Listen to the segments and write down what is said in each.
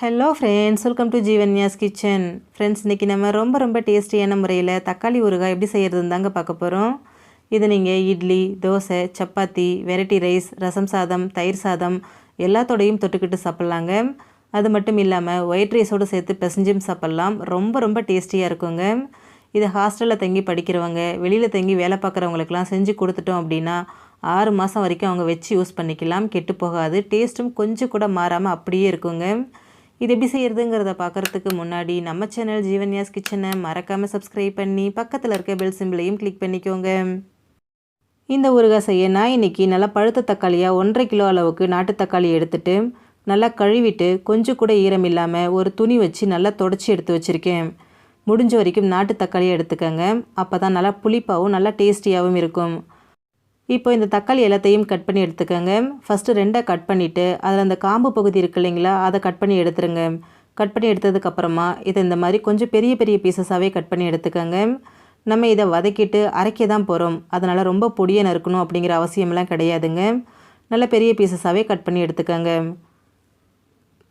Hello friends welcome to Jeevanya's kitchen friends இன்றைக்கி நம்ம ரொம்ப ரொம்ப டேஸ்டியான முறையில் தக்காளி ஊறுகாய் எப்படி செய்கிறதுன்னு தாங்க பார்க்க போகிறோம் இது நீங்கள் இட்லி தோசை சப்பாத்தி வெரைட்டி ரைஸ் ரசம் சாதம் தயிர் சாதம் எல்லாத்தோடையும் தொட்டுக்கிட்டு சாப்பிட்லாங்க. அது மட்டும் இல்லாமல் ஒயிட் ரைஸோடு சேர்த்து பிசைஞ்சும் சாப்பிட்லாம். ரொம்ப ரொம்ப டேஸ்டியாக இருக்குங்க. இது ஹாஸ்டலில் தங்கி படிக்கிறவங்க வெளியில் தங்கி வேலை பார்க்குறவங்களுக்குலாம் செஞ்சு கொடுத்துட்டோம் அப்படின்னா ஆறு மாதம் வரைக்கும் அவங்க வச்சு யூஸ் பண்ணிக்கலாம். கெட்டு போகாது. டேஸ்ட்டும் கொஞ்சம் கூட மாறாமல் அப்படியே இருக்குங்க. இது எப்படி செய்கிறதுங்கிறத பார்க்குறதுக்கு முன்னாடி நம்ம சேனல் ஜீவன்யாஸ் கிச்சனை மறக்காமல் சப்ஸ்கிரைப் பண்ணி பக்கத்தில் இருக்க பெல் சிம்பிளையும் கிளிக் பண்ணிக்கோங்க. இந்த ஊறுகாய் செய்ய நான் இன்றைக்கி நல்லா பழுத்த தக்காளியாக ஒன்றரை கிலோ அளவுக்கு நாட்டு தக்காளி எடுத்துட்டு நல்லா கழுவிட்டு கொஞ்சம் கூட ஈரம் இல்லாமல் ஒரு துணி வச்சு நல்லா தொடச்சி எடுத்து வச்சுருக்கேன். முடிஞ்ச வரைக்கும் நாட்டு தக்காளியை எடுத்துக்கோங்க. அப்போ தான் நல்லா புளிப்பாகவும் நல்லா டேஸ்டியாகவும் இருக்கும். இப்போ இந்த தக்காளி எல்லாத்தையும் கட் பண்ணி எடுத்துக்கோங்க. ஃபஸ்ட்டு ரெண்டாக கட் பண்ணிவிட்டு அதில் அந்த காம்பு பகுதி இருக்கு இல்லைங்களா அதை கட் பண்ணி எடுத்துருங்க. கட் பண்ணி எடுத்ததுக்கப்புறமா இதை இந்த மாதிரி கொஞ்சம் பெரிய பெரிய பீசஸாகவே கட் பண்ணி எடுத்துக்கோங்க. நம்ம இதை வதக்கிட்டு அரைக்க தான் போகிறோம் அதனால் ரொம்ப பொடியை நறுக்கணும் அப்படிங்கிற அவசியம்லாம் கிடையாதுங்க. நல்ல பெரிய பீசஸாகவே கட் பண்ணி எடுத்துக்கோங்க.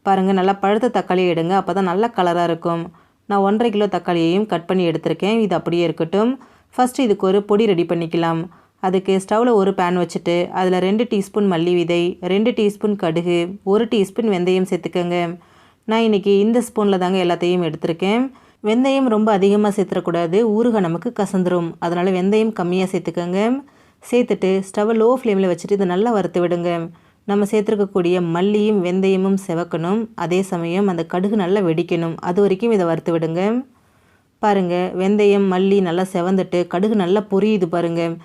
பாருங்கள் நல்லா பழுத்த தக்காளியை எடுங்க. அப்போ தான் நல்ல கலராக இருக்கும். நான் ஒன்றரை கிலோ தக்காளியையும் கட் பண்ணி எடுத்திருக்கேன். இது அப்படியே இருக்கட்டும். ஃபஸ்ட்டு இதுக்கு ஒரு பொடி ரெடி பண்ணிக்கலாம். அதுக்கு ஸ்டவ்வில் ஒரு பேன் வச்சுட்டு அதில் ரெண்டு டீஸ்பூன் மல்லி விதை ரெண்டு டீஸ்பூன் கடுகு ஒரு டீஸ்பூன் வெந்தயம் சேர்த்துக்கோங்க. நான் இன்றைக்கி இந்த ஸ்பூனில் தாங்க எல்லாத்தையும் எடுத்திருக்கேன். வெந்தயம் ரொம்ப அதிகமாக சேர்த்துடக்கூடாது ஊறுகாய் நமக்கு கசந்துரும். அதனால் வெந்தயம் கம்மியாக சேர்த்துக்கோங்க. சேர்த்துட்டு ஸ்டவ்வை லோ ஃப்ளேமில் வச்சுட்டு இதை நல்லா வறுத்து விடுங்க. நம்ம சேர்த்துருக்கக்கூடிய மல்லியும் வெந்தயமும் செவக்கணும். அதே சமயம் அந்த கடுகு நல்லா வெடிக்கணும். அது வரைக்கும் இதை வறுத்து விடுங்க. பாருங்கள் வெந்தயம் மல்லி நல்லா செவந்துட்டு கடுகு நல்லா பொரியுது பாருங்கள்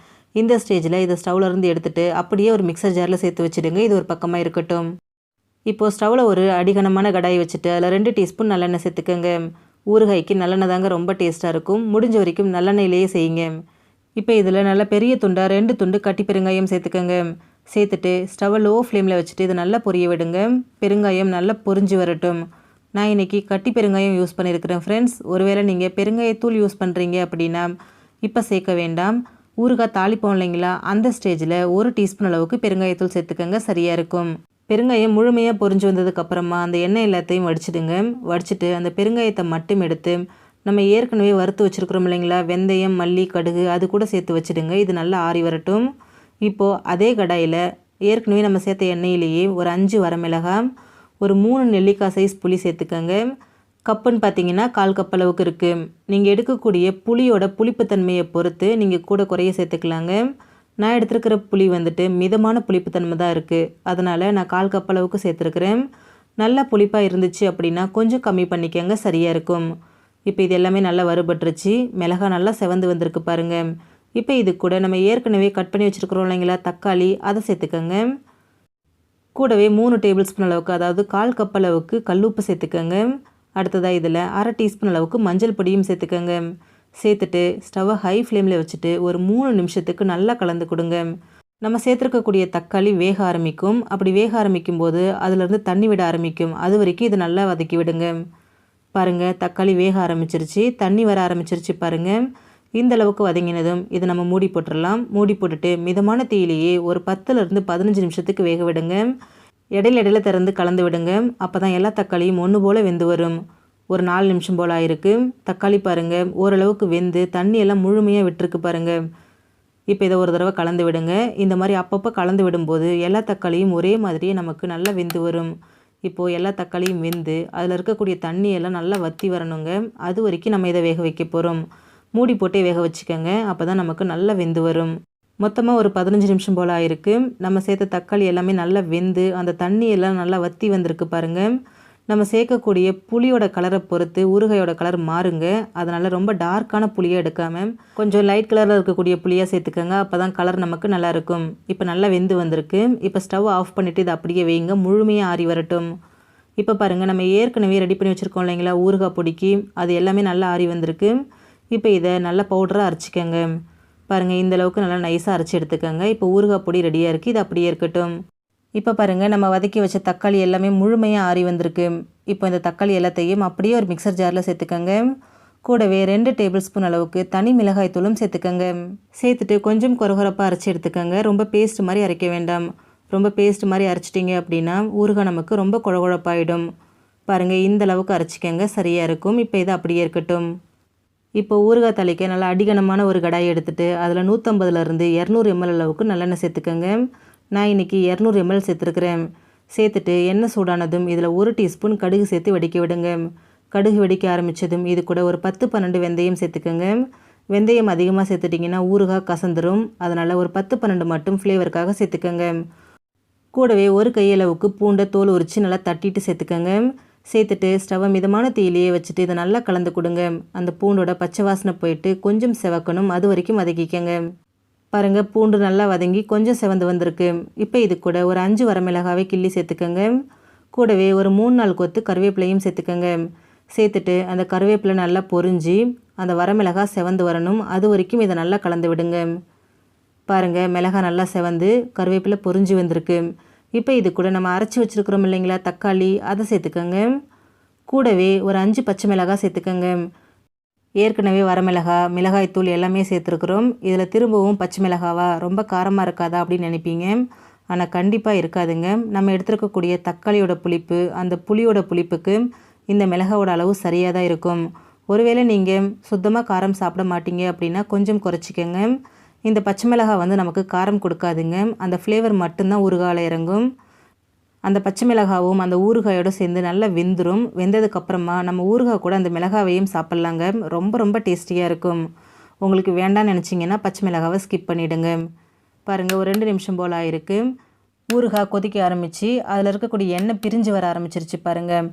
இந்த ஸ்டேஜில் இதை ஸ்டவ்லேருந்து எடுத்துகிட்டு அப்படியே ஒரு மிக்சர் ஜாரில் சேர்த்து வச்சுடுங்க. இது ஒரு பக்கமாக இருக்கட்டும். இப்போது ஸ்டவ்வில் ஒரு அடிகனமான கடாயை வச்சுட்டு அதில் ரெண்டு டீஸ்பூன் நல்லெண்ணெய் சேர்த்துக்கோங்க. ஊறுகாய்க்கு நல்லெண்ணெய் தாங்க ரொம்ப டேஸ்ட்டாக இருக்கும். முடிஞ்ச வரைக்கும் நல்லெண்ணெயிலேயே செய்யுங்க. இப்போ இதில் நல்ல பெரிய துண்டாக ரெண்டு துண்டு கட்டி பெருங்காயம் சேர்த்துக்கோங்க. சேர்த்துட்டு ஸ்டவ்வை லோ ஃப்ளேமில் வச்சுட்டு இதை நல்லா பொரிய விடுங்க. பெருங்காயம் நல்லா பொரிஞ்சு வரட்டும். நான் இன்றைக்கி கட்டி பெருங்காயம் யூஸ் பண்ணியிருக்கிறேன் ஃப்ரெண்ட்ஸ் ஒருவேளை நீங்கள் பெருங்காயத்தூள் யூஸ் பண்ணுறீங்க அப்படின்னா இப்போ சேர்க்க வேண்டாம். ஊறுகாய் தாளிப்போம் இல்லைங்களா? அந்த ஸ்டேஜில் ஒரு டீஸ்பூன் அளவுக்கு பெருங்காயத்தூள் சேர்த்துக்கோங்க சரியாக இருக்கும். பெருங்காயம் முழுமையாக பொரிஞ்சு வந்ததுக்கப்புறமா அந்த எண்ணெய் எல்லாத்தையும் வடிச்சிடுங்க. வடிச்சிட்டு அந்த பெருங்காயத்தை மட்டும் எடுத்து நம்ம ஏற்கனவே வறுத்து வச்சுருக்குறோம் இல்லைங்களா? வெந்தயம் மல்லி கடுகு அது கூட சேர்த்து வச்சுடுங்க. இது நல்லா ஆறி வரட்டும். இப்போது அதே கடாயில் ஏற்கனவே நம்ம சேர்த்த எண்ணெயிலேயே ஒரு அஞ்சு வரமிளகாய் ஒரு மூணு நெல்லிக்காய் சைஸ் புளி சேர்த்துக்கோங்க. கப்புன்னு பார்த்தீங்கன்னா கால் கப் அளவுக்கு இருக்குது நீங்கள் எடுக்கக்கூடிய புளியோட புளிப்புத்தன்மையை பொறுத்து நீங்கள் கூட குறைய சேர்த்துக்கலாங்க. நான் எடுத்துருக்கிற புளி வந்துட்டு மிதமான புளிப்புத்தன்மை தான் இருக்குது அதனால் நான் கால் கப் அளவுக்கு சேர்த்துருக்குறேன். நல்லா புளிப்பாக இருந்துச்சு அப்படின்னா கொஞ்சம் கம்மி பண்ணிக்கோங்க சரியாக இருக்கும். இப்போ இது எல்லாமே நல்லா வறுபட்டுருச்சு. மிளகா நல்லா செவந்து வந்திருக்கு பாருங்கள் இப்போ இது கூட நம்ம ஏற்கனவே கட் பண்ணி வச்சுருக்குறோம் இல்லைங்களா தக்காளி அதை சேர்த்துக்கோங்க. கூடவே மூணு டேபிள் ஸ்பூன் அளவுக்கு அதாவது கால் கப் அளவுக்கு கல்லுப்பு சேர்த்துக்கோங்க. அடுத்ததாக இதில் அரை டீஸ்பூன் அளவுக்கு மஞ்சள் பொடியும் சேர்த்துக்கோங்க. சேர்த்துட்டு ஸ்டவ்வை ஹை ஃப்ளேமில் வச்சுட்டு ஒரு மூணு நிமிஷத்துக்கு நல்லா கலந்து கொடுங்க. நம்ம சேர்த்துருக்கக்கூடிய தக்காளி வேக ஆரம்பிக்கும். அப்படி வேக ஆரம்பிக்கும் போது அதிலிருந்து தண்ணி விட ஆரம்பிக்கும். அது வரைக்கும் இதை நல்லா வதக்கி விடுங்க. பாருங்கள் தக்காளி வேக ஆரம்பிச்சிருச்சு. தண்ணி வர ஆரம்பிச்சிருச்சு பாருங்கள் இந்த அளவுக்கு வதங்கினதும் இதை நம்ம மூடி போட்டுடலாம் மூடி போட்டுட்டு மிதமான தீயிலேயே ஒரு பத்துலேருந்து பதினஞ்சு நிமிஷத்துக்கு வேக விடுங்க. இடையில இடையில திறந்து கலந்து விடுங்க. அப்போ தான் எல்லா தக்காளியும் ஒன்று போல் வெந்து வரும். ஒரு நாலு நிமிஷம் போல் ஆயிருக்கு. தக்காளி பாருங்கள் ஓரளவுக்கு வெந்து தண்ணி எல்லாம் முழுமையாக விட்டுருக்கு பாருங்கள் இப்போ இதை ஒரு தடவை கலந்து விடுங்க. இந்த மாதிரி அப்பப்போ கலந்து விடும்போது எல்லா தக்காளியும் ஒரே மாதிரியே நமக்கு நல்லா வெந்து வரும். இப்போது எல்லா தக்காளியும் வெந்து அதில் இருக்கக்கூடிய தண்ணியெல்லாம் நல்லா வற்றி வரணுங்க. அது வரைக்கும் நம்ம இதை வேக வைக்க போகிறோம் மூடி போட்டே வேக வச்சுக்கோங்க. அப்போ தான் நமக்கு நல்லா வெந்து வரும். மொத்தமாக ஒரு பதினஞ்சு நிமிஷம் போல் ஆயிருக்கு. நம்ம சேர்த்த தக்காளி எல்லாமே நல்லா வெந்து அந்த தண்ணி எல்லாம் நல்லா வற்றி வந்திருக்கு பாருங்கள் நம்ம சேர்க்கக்கூடிய புளியோட கலரை பொறுத்து ஊறுகாயோட கலர் மாறுங்க. அதனால் ரொம்ப டார்க்கான புளியை எடுக்காமல் கொஞ்சம் லைட் கலரில் இருக்கக்கூடிய புளியாக சேர்த்துக்கோங்க. அப்போ தான் கலர் நமக்கு நல்லாயிருக்கும் இப்போ நல்லா வெந்து வந்திருக்கு. இப்போ ஸ்டவ் ஆஃப் பண்ணிவிட்டு இதை அப்படியே வைங்க. முழுமையாக ஆறி வரட்டும். இப்போ பாருங்கள் நம்ம ஏற்கனவே ரெடி பண்ணி வச்சுருக்கோம் இல்லைங்களா? ஊறுகாய் பொடிக்கு. அது எல்லாமே நல்லா ஆறி வந்திருக்கு. இப்போ இதை நல்லா பவுடராக அரைச்சிக்கோங்க. பாருங்கள் இந்த அளவுக்கு நல்லா நைஸாக அரைச்சி எடுத்துக்கோங்க. இப்போ ஊறுகாய் பொடி ரெடியாக இருக்குது இது அப்படியே இருக்கட்டும். இப்போ பாருங்கள் நம்ம வதக்கி வச்ச தக்காளி எல்லாமே முழுமையாக ஆறி வந்திருக்கு. இப்போ இந்த தக்காளி எல்லாத்தையும் அப்படியே ஒரு மிக்சர் ஜாரில் சேர்த்துக்கோங்க. கூடவே ரெண்டு டேபிள் ஸ்பூன் அளவுக்கு தனி மிளகாய் தூளும் சேர்த்துக்கோங்க. சேர்த்துட்டு கொஞ்சம் கொரகொரப்பாக அரைச்சி எடுத்துக்கோங்க. ரொம்ப பேஸ்ட் மாதிரி அரைக்க வேண்டாம். ரொம்ப பேஸ்ட் மாதிரி அரைச்சிட்டிங்க அப்படின்னா ஊறுகாய் நமக்கு ரொம்ப குழகுழப்பாயிடும் பாருங்கள் இந்த அளவுக்கு அரைச்சிக்கோங்க. சரியாக இருக்கும். இப்போ இது அப்படியே இருக்கட்டும். இப்போ ஊறுகாய் தலைக்க நல்லா அடிகனமான ஒரு கடாயை எடுத்துகிட்டு அதில் நூற்றம்பதுலேருந்து இரநூறு எம்எல் அளவுக்கு நல்லெண்ணெய் சேர்த்துக்கோங்க. நான் இன்றைக்கி இரநூறு எம்எல் சேர்த்துருக்குறேன். சேர்த்துட்டு எண்ணெய் சூடானதும் இதில் ஒரு டீஸ்பூன் கடுகு சேர்த்து வெடிக்க விடுங்க. கடுகு வெடிக்க ஆரம்பித்ததும் இது கூட ஒரு பத்து பன்னெண்டு வெந்தயம் சேர்த்துக்கோங்க. வெந்தயம் அதிகமாக சேர்த்துட்டிங்கன்னா ஊறுகாய் கசந்துரும். அதனால் ஒரு பத்து பன்னெண்டு மட்டும் ஃப்ளேவருக்காக சேர்த்துக்கோங்க. கூடவே ஒரு கையளவுக்கு பூண்டை தோல் உரித்து நல்லா தட்டிட்டு சேர்த்துக்கோங்க. சேர்த்துட்டு ஸ்டவ்வை மிதமான தீயிலேயே வச்சுட்டு இதை நல்லா கலந்து கொடுங்க. அந்த பூண்டோட பச்சை வாசனை போயிட்டு கொஞ்சம் செவக்கணும். அது வரைக்கும் வதக்கிக்கங்க. பாருங்கள் பூண்டு நல்லா வதங்கி கொஞ்சம் செவந்து வந்திருக்கு. இப்போ இது கூட ஒரு அஞ்சு வரமிளகாவை கிள்ளி சேர்த்துக்கோங்க. கூடவே ஒரு மூணு நாள் கொத்து கருவேப்பிலையும் சேர்த்துக்கோங்க. சேர்த்துட்டு அந்த கருவேப்பிலை நல்லா பொறிஞ்சி அந்த வரமிளகா செவந்து வரணும். அது வரைக்கும் இதை நல்லா கலந்து விடுங்க. பாருங்கள் மிளகா நல்லா செவந்து கருவேப்பிலை பொறிஞ்சி வந்திருக்கு. இப்போ இது கூட நம்ம அரைச்சி வச்சுருக்குறோம் இல்லைங்களா? தக்காளி அதை சேர்த்துக்கோங்க. கூடவே ஒரு அஞ்சு பச்சை மிளகாய் சேர்த்துக்கோங்க. ஏற்கனவே வரமிளகா மிளகாய்த்தூள் எல்லாமே சேர்த்துருக்குறோம். இதில் திரும்பவும் பச்சை மிளகாவா? ரொம்ப காரமாக இருக்காதா அப்படின்னு நினைப்பீங்க. ஆனால் கண்டிப்பாக இருக்காதுங்க. நம்ம எடுத்துருக்கக்கூடிய தக்காளியோட புளிப்பு அந்த புளியோட புளிப்புக்கு இந்த மிளகாவோட அளவு சரியாக தான் இருக்கும். ஒருவேளை நீங்கள் சுத்தமாக காரம் சாப்பிட மாட்டீங்க அப்படின்னா கொஞ்சம் குறைச்சிக்கோங்க. இந்த பச்சை மிளகாய் வந்து நமக்கு காரம் கொடுக்காதுங்க. அந்த ஃப்ளேவர் மட்டும்தான் ஊறுகாயில் இறங்கும். அந்த பச்சை மிளகாவும் அந்த ஊறுகாயோடு சேர்ந்து நல்லா வெந்துடும் வெந்ததுக்கப்புறமா நம்ம ஊறுகாய் கூட அந்த மிளகாவையும் சாப்பிட்லாங்க. ரொம்ப ரொம்ப டேஸ்டியாக இருக்கும். உங்களுக்கு வேண்டாம்னு நினச்சிங்கன்னா பச்சை மிளகாவை ஸ்கிப் பண்ணிவிடுங்க பாருங்கள் ஒரு ரெண்டு நிமிஷம் போல் ஆயிருக்கு. ஊறுகாய் கொதிக்க ஆரம்பித்து அதில் இருக்கக்கூடிய எண்ணெய் பிரிஞ்சு வர ஆரம்பிச்சிருச்சு பாருங்கள்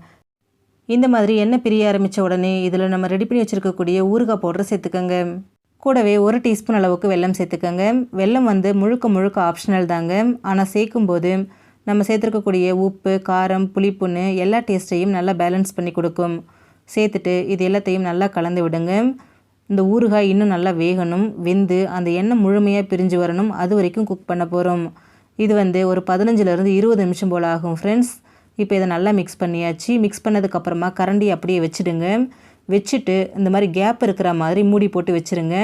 இந்த மாதிரி எண்ணெய் பிரிய ஆரம்பித்த உடனே இதில் நம்ம ரெடி பண்ணி வச்சுருக்கக்கூடிய ஊறுகாய் பவுடர் சேர்த்துக்கோங்க. கூடவே ஒரு டீஸ்பூன் அளவுக்கு வெல்லம் சேர்த்துக்கோங்க. வெல்லம் வந்து முழுக்க முழுக்க ஆப்ஷனல் தாங்க. ஆனால் சேர்க்கும்போது நம்ம சேர்த்துருக்கக்கூடிய உப்பு காரம் புளிப்புன்னு எல்லா டேஸ்ட்டையும் நல்லா பேலன்ஸ் பண்ணி கொடுக்கும். சேர்த்துட்டு இது எல்லாத்தையும் நல்லா கலந்து விடுங்க. இந்த ஊறுகாய் இன்னும் நல்லா வேகணும் வெந்து அந்த எண்ணெய் முழுமையாக பிரிஞ்சு வரணும். அது வரைக்கும் குக் பண்ண போகிறோம் இது வந்து ஒரு பதினஞ்சுலேருந்து இருபது நிமிஷம் போல் ஆகும் ஃப்ரெண்ட்ஸ் இப்போ இதை நல்லா மிக்ஸ் பண்ணியாச்சு. மிக்ஸ் பண்ணதுக்கப்புறமா கரண்டி அப்படியே வச்சுடுங்க. வச்சுட்டு இந்த மாதிரி கேப் இருக்கிற மாதிரி மூடி போட்டு வச்சுருங்க.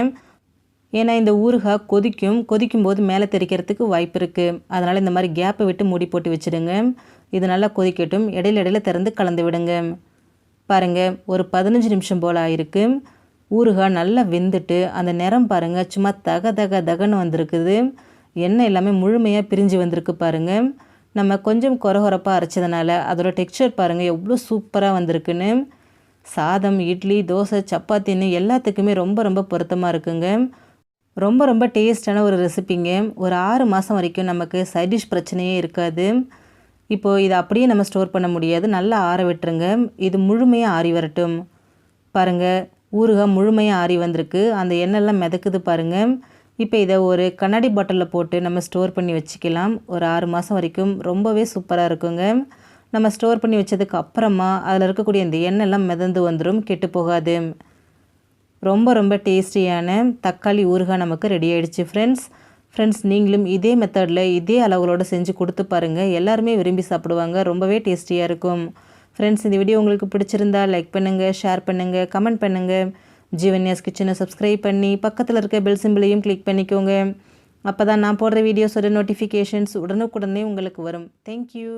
ஏன்னா இந்த ஊறுகாய் கொதிக்கும். கொதிக்கும் போது மேலே தெரிக்கிறதுக்கு வாய்ப்பு இருக்குது அதனால் இந்த மாதிரி கேப்பை விட்டு மூடி போட்டு வச்சுடுங்க இது நல்லா கொதிக்கட்டும். இடையில இடையில திறந்து கலந்து விடுங்க. பாருங்கள் ஒரு பதினஞ்சு நிமிஷம் போல் ஆயிருக்கு. ஊறுகாய் நல்லா வெந்துட்டு அந்த நிறம் பாருங்கள் சும்மா தக தக தகன்னு வந்திருக்குது. எண்ணெய் எல்லாமே முழுமையாக பிரிஞ்சு வந்திருக்கு பாருங்கள் நம்ம கொஞ்சம் குறகுறப்பாக அரைச்சதுனால அதோட டெக்ஸ்சர் பாருங்கள் எவ்வளோ சூப்பராக வந்திருக்குன்னு. சாதம் இட்லி தோசை சப்பாத்தின்னு எல்லாத்துக்குமே ரொம்ப ரொம்ப பொருத்தமாக இருக்குங்க. ரொம்ப ரொம்ப டேஸ்டான ஒரு ரெசிபிங்க. ஒரு ஆறு மாதம் வரைக்கும் நமக்கு சைட் டிஷ் பிரச்சனையே இருக்காது. இப்போது இதை அப்படியே நம்ம ஸ்டோர் பண்ண முடியாது. நல்லா ஆற விட்டுருங்க. இது முழுமையாக ஆறி வரட்டும். பாருங்கள் ஊறுகாய் முழுமையாக ஆறி வந்திருக்கு. அந்த எண்ணெய்லாம் மிதக்குது பாருங்கள் இப்போ இதை ஒரு கண்ணாடி பாட்டிலில் போட்டு நம்ம ஸ்டோர் பண்ணி வச்சுக்கலாம். ஒரு ஆறு மாதம் வரைக்கும் ரொம்பவே சூப்பராக இருக்குங்க. நம்ம ஸ்டோர் பண்ணி வச்சதுக்கு அப்புறமா அதில் இருக்கக்கூடிய இந்த எண்ணெய்லாம் மிதந்து வந்துடும் கெட்டு போகாது. ரொம்ப ரொம்ப டேஸ்டியான தக்காளி ஊறுகாய் நமக்கு ரெடி ஆகிடுச்சு ஃப்ரெண்ட்ஸ் ஃப்ரெண்ட்ஸ் நீங்களும் இதே மெத்தடில் இதே அளவுகளோடு செஞ்சு கொடுத்து பாருங்கள் எல்லாருமே விரும்பி சாப்பிடுவாங்க. ரொம்பவே டேஸ்டியாக இருக்கும். ஃப்ரெண்ட்ஸ் இந்த வீடியோ உங்களுக்கு பிடிச்சிருந்தா லைக் பண்ணுங்கள் ஷேர் பண்ணுங்கள் கமெண்ட் பண்ணுங்கள் ஜீவன்யாஸ் கிச்சனை சப்ஸ்கிரைப் பண்ணி பக்கத்தில் இருக்க பெல் சிம்பிளையும் கிளிக் பண்ணிக்கோங்க. அப்போ தான் நான் போடுற வீடியோஸோட நோட்டிஃபிகேஷன்ஸ் உடனுக்குடனே உங்களுக்கு வரும். தேங்க்யூ